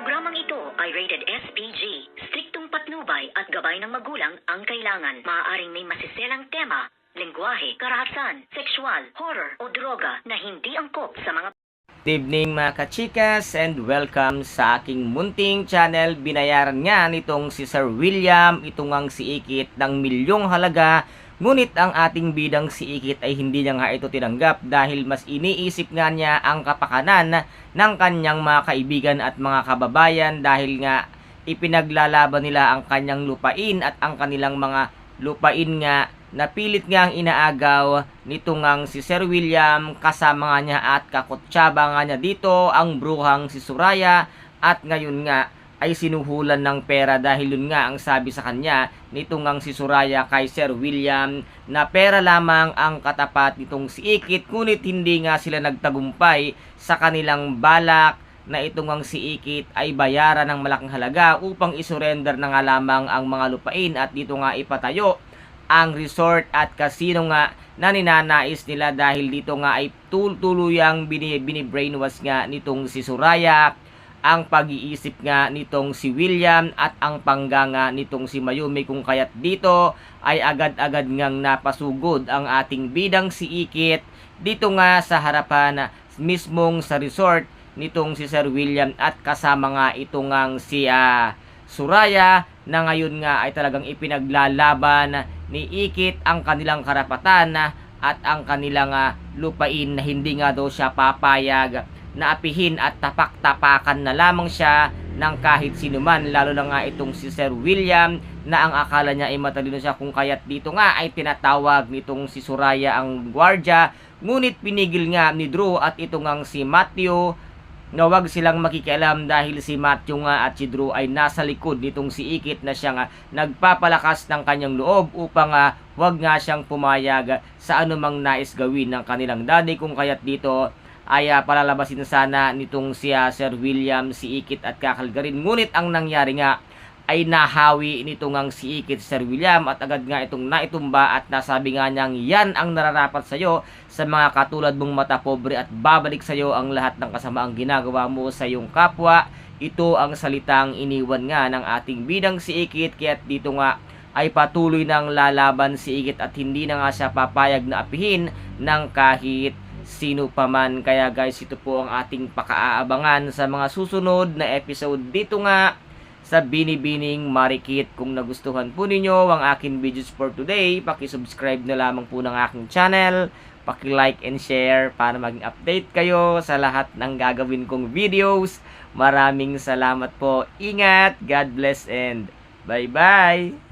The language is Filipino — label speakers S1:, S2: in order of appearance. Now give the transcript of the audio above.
S1: Programang ito ay rated SPG. Striktong patnubay at gabay ng magulang ang kailangan. Maaaring may masiselang tema, lengguwahe, karahasan, sexual, horror o droga na hindi angkop sa mga
S2: Good evening mga kachikas and welcome sa aking munting channel. Binayaran nga nitong si Sir William, itong ang si ng milyong halaga. Ngunit ang ating bidang si Ikit ay hindi niya nga ito tinanggap dahil mas iniisip nga niya ang kapakanan ng kanyang mga kaibigan at mga kababayan dahil nga ipinaglalaban nila ang kanyang lupain at ang kanilang mga lupain nga. Napilit nga ang inaagaw nito ngang si Sir William kasama nga niya at kakutsaba nga niya dito ang bruhang si Suraya at ngayon nga ay sinuhulan ng pera dahil yun nga ang sabi sa kanya nito ngang si Suraya kay Sir William na pera lamang ang katapat nitong si Ikit ngunit hindi nga sila nagtagumpay sa kanilang balak na itong ang si Ikit ay bayaran ng malaking halaga upang isurrender na nga lamang ang mga lupain at dito nga ipatayo ang resort at casino nga na ninanais nila dahil dito nga ay tultuluyang bini, bini-brainwash nga nitong si Suraya ang pag-iisip nga nitong si William at ang pangga nga nitong si Mayumi kung kaya't dito ay agad-agad ngang napasugod ang ating bidang si Ikit dito nga sa harapan mismong sa resort nitong si Sir William at kasama nga itong ngang si ah, Suraya na ngayon nga ay talagang ipinaglalaban ni Ikit ang kanilang karapatan at ang kanilang ah, lupain na hindi nga daw siya papayag na apihin at tapak-tapakan na lamang siya ng kahit sinuman lalo na nga itong si Sir William na ang akala niya ay matalino siya kung kaya't dito nga ay tinatawag nitong si Suraya ang gwardya. Ngunit pinigil nga ni Drew at ito ngang si Matthew na wag silang makikialam dahil si Matthew nga at si Drew ay nasa likod nitong si Ikit na siya nga nagpapalakas ng kanyang loob upang nga wag nga siyang pumayag sa anumang nais gawin ng kanilang daddy kung kaya't dito ay ah, palalabasin sana nitong si ah, Sir William, si Ikit at Kakalgarin. Ngunit ang nangyari nga ay nahawi nito ngang si Ikit Sir William at agad nga itong naitumba at nasabi nga niyang yan ang nararapat sa iyo sa mga katulad mong mata pobre at babalik sa iyo ang lahat ng kasamaang ginagawa mo sa iyong kapwa. Ito ang salitang iniwan nga ng ating bidang si Ikit kaya dito nga ay patuloy nang lalaban si Ikit at hindi na nga siya papayag na apihin ng kahit sino pa man. Kaya guys, ito po ang ating pakaaabangan sa mga susunod na episode dito nga sa Binibining Marikit. Kung nagustuhan po ninyo ang aking videos for today, paki-subscribe na lamang po ng aking channel, paki-like and share para maging update kayo sa lahat ng gagawin kong videos. Maraming salamat po. Ingat, God bless and bye-bye!